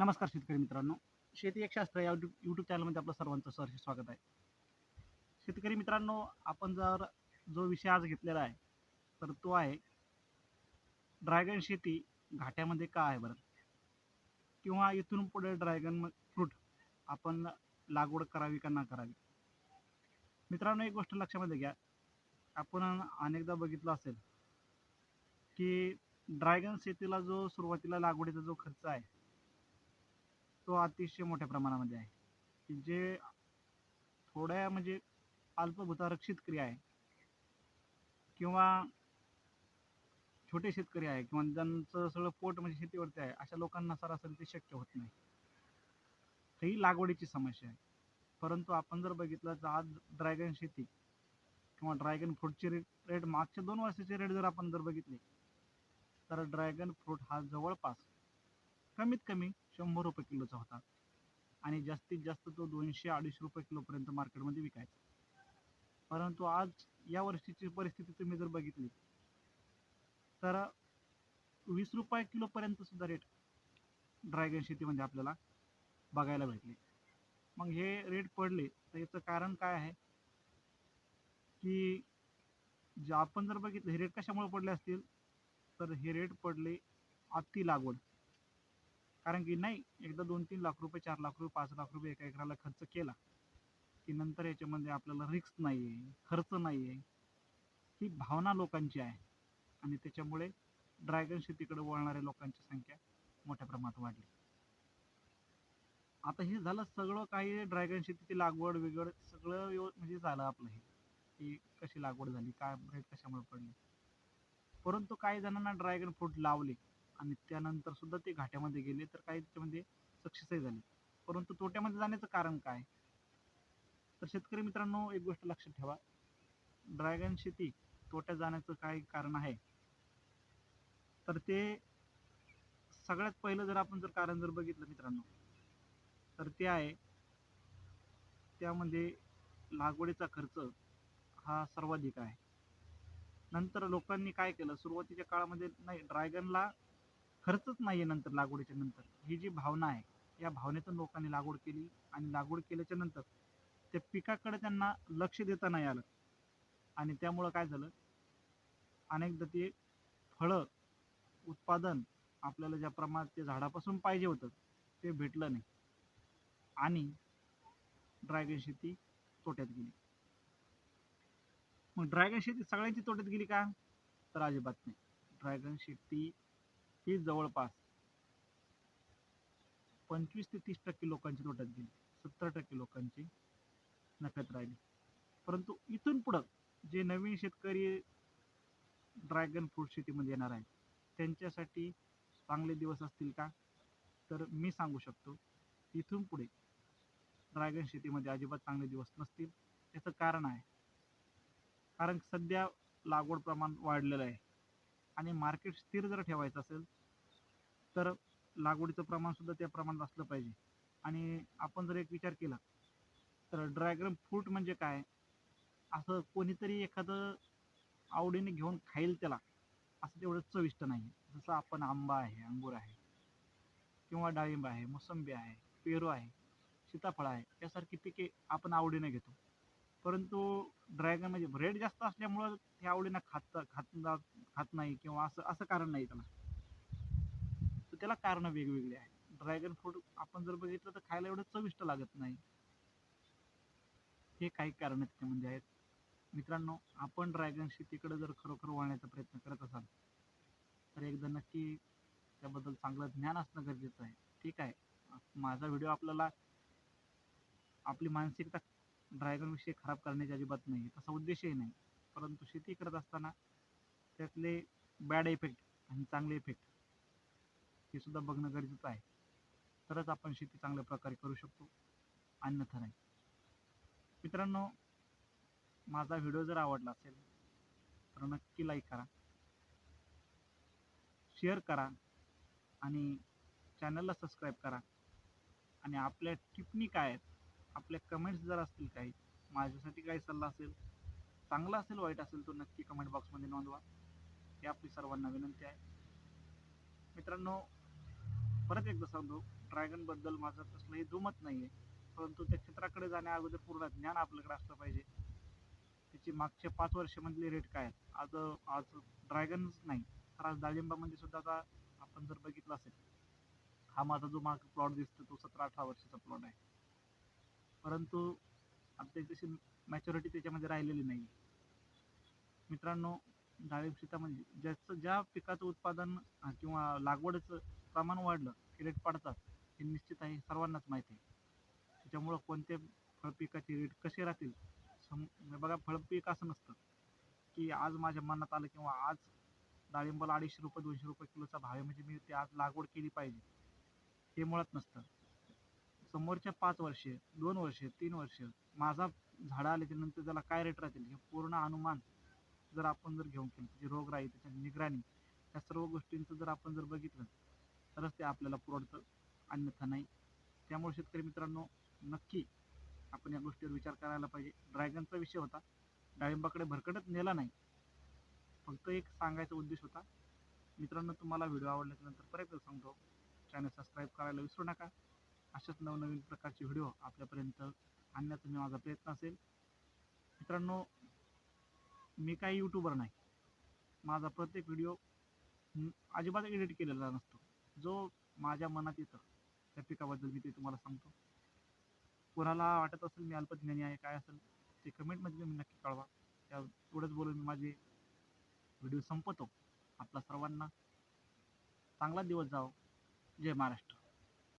नमस्कार शेतकरी मित्रांनो. शेती एक शास्त्र या यूट्यूब चॅनलमध्ये आपलं सर्वांचं सहर्ष स्वागत आहे. शेतकरी मित्रांनो आपण जर जो विषय आज घेतलेला आहे तर तो आहे ड्रॅगन शेती घाट्यामध्ये का आहे बरं? किंवा इथून पुढे ड्रॅगन फ्रूट आपण लागवड करावी का ना करावी? मित्रांनो एक गोष्ट लक्षामध्ये घ्या. आपण अनेकदा बघितलं असेल की ड्रॅगन शेतीला जो सुरुवातीला लागवडीचा जो खर्च आहे तो अतिशय मोठ्या प्रमाणामध्ये आहे. की जे थोड्या म्हणजे अल्पभूतारक्षित शेतकरी आहे. किंवा छोटे शेतकरी आहे किंवा ज्यांचं सगळं पोट म्हणजे शेतीवरती आहे अशा लोकांना सरासरी ते शक्य होत नाही. ही लागवडीची समस्या आहे. परंतु आपण जर बघितलं तर आज ड्रॅगन शेती किंवा ड्रॅगन फ्रूटचे रेट रेट मागच्या दोन वर्षाचे रेट जर आपण जर बघितले तर ड्रॅगन फ्रूट हा जवळपास कमीत कमी शंभर रुपये किलोचा होता. आणि जास्तीत जास्त तो दोनशे अडीचशे रुपये किलोपर्यंत मार्केटमध्ये विकायचा. परंतु आज या वर्षीची परिस्थिती तुम्ही जर बघितली तर वीस रुपये किलोपर्यंत सुद्धा रेट ड्रॅगन शेतीमध्ये आपल्याला बघायला भेटले. मग हे रेट पडले तर याचं कारण काय आहे? की जे आपण जर बघितलं हे रेट कशामुळे पडले असतील? तर हे रेट पडले अति लागवड. कारण की नाही एकदा दोन तीन लाख रुपये चार लाख रुपये पाच लाख रुपये एका एकराला खर्च केला की नंतर याच्यामध्ये आपल्याला रिस्क नाही आहे खर्च नाही आहे ही भावना लोकांची आहे. आणि त्याच्यामुळे ड्रॅगन शेतीकडे वळणाऱ्या लोकांची संख्या मोठ्या प्रमाणात वाढली. आता हे झालं सगळं काही ड्रॅगन शेतीची लागवड वेगळ सगळं व्यव म्हणजे झालं आपलं हे. की कशी लागवड झाली काय रेट कशामुळे पडली. परंतु काही जणांना ड्रॅगन फ्रूट लावले. आणि त्यानंतर सुद्धा ते घाट्यामध्ये गेले तर काही त्याच्यामध्ये सक्सेसही झाले. परंतु तोट्यामध्ये जाण्याचं कारण काय? तर शेतकरी मित्रांनो एक गोष्ट लक्षात ठेवा. ड्रॅगन शेती तोट्यात जाण्याचं काय कारण आहे? तर ते सगळ्यात पहिलं जर आपण जर कारण जर बघितलं मित्रांनो तर ते आहे त्यामध्ये लागवडीचा खर्च हा सर्वाधिक आहे. नंतर लोकांनी काय केलं? सुरुवातीच्या काळामध्ये नाही ड्रॅगनला खर्चच नाही आहे नंतर लागवडीच्या नंतर. ही जी भावना आहे या भावनेतून लोकांनी लागवड केली आणि लागवड केल्याच्यानंतर त्या पिकाकडे त्यांना लक्ष देता नाही आलं. आणि त्यामुळं काय झालं? अनेकदा ते फळं उत्पादन आपल्याला ज्या प्रमाणात ते झाडापासून पाहिजे होतं ते भेटलं नाही. आणि ड्रॅगन शेती तोट्यात गेली. मग ड्रॅगन शेती सगळ्यांची तोट्यात गेली का? तर अजिबात नाही. ड्रॅगन शेती ही जवळपास पंचवीस ते तीस टक्के लोकांची तोट्यात गेली. सत्तर टक्के लोकांची नफ्यात राहिली. परंतु इथून पुढं जे नवीन शेतकरी ड्रॅगन फ्रूट शेतीमध्ये येणार आहेत त्यांच्यासाठी चांगले दिवस असतील का? तर मी सांगू शकतो इथून पुढे ड्रॅगन शेतीमध्ये अजिबात चांगले दिवस नसतील. याचं कारण आहे कारण सध्या लागवड प्रमाण वाढलेलं आहे. आणि मार्केट स्थिर जर ठेवायचं असेल तर लागवडीचं प्रमाण सुद्धा त्या प्रमाणात असलं पाहिजे. आणि आपण जर एक विचार केला तर ड्रॅगन फ्रूट म्हणजे काय? असं कोणीतरी एखादं आवडीने घेऊन खाईल त्याला असं तेवढं चविष्ट नाही. जसं आपण आंबा आहे अंगूर आहे किंवा डाळिंब आहे मोसंबी आहे पेरू आहे सीताफळ आहे यासारखी पिके आपण आवडीने घेतो. परंतु ड्रॅगन म्हणजे रेट जास्त असल्यामुळं ते आवडीनं खात खात खात नाही किंवा असं असं कारण नाही त्याला. तर त्याला कारणं वेगवेगळी आहेत. ड्रॅगन फ्रूट आपण जर बघितलं तर खायला एवढं चविष्ट लागत नाही. हे काही कारण त्याच्यामध्ये आहेत. मित्रांनो आपण ड्रॅगन शेतीकडे जर खरोखर वळण्याचा प्रयत्न करत असाल तर एकदा नक्की त्याबद्दल चांगलं ज्ञान असणं गरजेचं आहे. ठीक आहे. माझा व्हिडिओ आपल्याला आपली मानसिकता ड्रॅगनविषयी खराब करण्याची अजिबात नाही. तसा उद्देशही नाही. परंतु शेती करत असताना त्यातले बॅड इफेक्ट आणि चांगले इफेक्ट हे सुद्धा बघणं गरजेचं आहे. तरच आपण शेती चांगल्या प्रकारे करू शकतो. अन्यथा नाही. मित्रांनो माझा व्हिडिओ जर आवडला असेल तर नक्की लाईक करा. शेअर करा आणि चॅनलला सबस्क्राईब करा. आणि आपल्या टिप्पणी काय आहेत? आपल्या कमेंट्स जर असतील काही माझ्यासाठी काही सल्ला असेल चांगला असेल वाईट असेल तो नक्की कमेंट बॉक्समध्ये नोंदवा. ही आपली सर्वांना विनंती आहे. मित्रांनो परत एकदा सांगतो ड्रॅगनबद्दल माझं कसलंही दुमत आहे परंतु त्या क्षेत्राकडे जाण्या अगोदर पूर्ण ज्ञान आपल्याकडे असलं पाहिजे. त्याची मागच्या पाच वर्षामधले रेट काय आहेत? आज आज ड्रॅगनच नाही तर आज डाळिंबामध्ये सुद्धा आता आपण जर बघितलं असेल हा माझा जो माग प्लॉट दिसतो तो सतरा अठरा वर्षाचा प्लॉट आहे. परंतु आता तशी मॅच्युरिटी त्याच्यामध्ये राहिलेली नाही मित्रांनो डाळिंब शेतामध्ये म्हणजे ज्याचं ज्या पिकाचं उत्पादन किंवा लागवडीचं प्रमाण वाढलं की रेट पडतात हे निश्चित आहे सर्वांनाच माहिती आहे. त्याच्यामुळं कोणत्या फळपिकाचे रेट कसे राहतील? सम बघा फळपीक असं नसतं की आज माझ्या मनात आलं किंवा आज डाळिंबाला अडीचशे रुपये दोनशे रुपये किलोचा भाव आहे म्हणजे मी ते आज लागवड केली पाहिजे. हे मुळात नसतं. समोरच्या पाच वर्षे दोन वर्षे तीन वर्षे माझा झाडं आले त्यानंतर त्याला काय रेट राहतील? हे पूर्ण अनुमान जर आपण जर घेऊन केलं त्याची रोगराई त्याच्या निगराणी या सर्व गोष्टींचं जर आपण जर बघितलं तरच ते आपल्याला पुरवडतं अन्यथा नाही. त्यामुळे शेतकरी मित्रांनो नक्की आपण या गोष्टीवर विचार करायला पाहिजे. ड्रॅगनचा विषय होता. डाळिंबाकडे भरकटत नेला नाही. फक्त एक सांगायचा उद्देश होता. मित्रांनो तुम्हाला व्हिडिओ आवडल्याच्यानंतर परत सांगतो चॅनल सबस्क्राईब करायला विसरू नका. अशाच नवनवीन प्रकारचे व्हिडिओ आपल्यापर्यंत आणण्याचा मी माझा प्रयत्न असेल. मित्रांनो मी काही यूट्यूबर नाही. माझा प्रत्येक व्हिडिओ अजिबात एडिट केलेला नसतो. जो माझ्या मनात येतं त्या पिकाबद्दल मी ते तुम्हाला सांगतो. कोणाला वाटत असेल मी अल्पज्ञानी आहे काय असेल ते कमेंटमध्ये तुम्ही नक्की कळवा. त्या एवढंच बोलून मी माझे व्हिडिओ संपवतो. आपला सर्वांना चांगला दिवस जाओ जय महाराष्ट्र.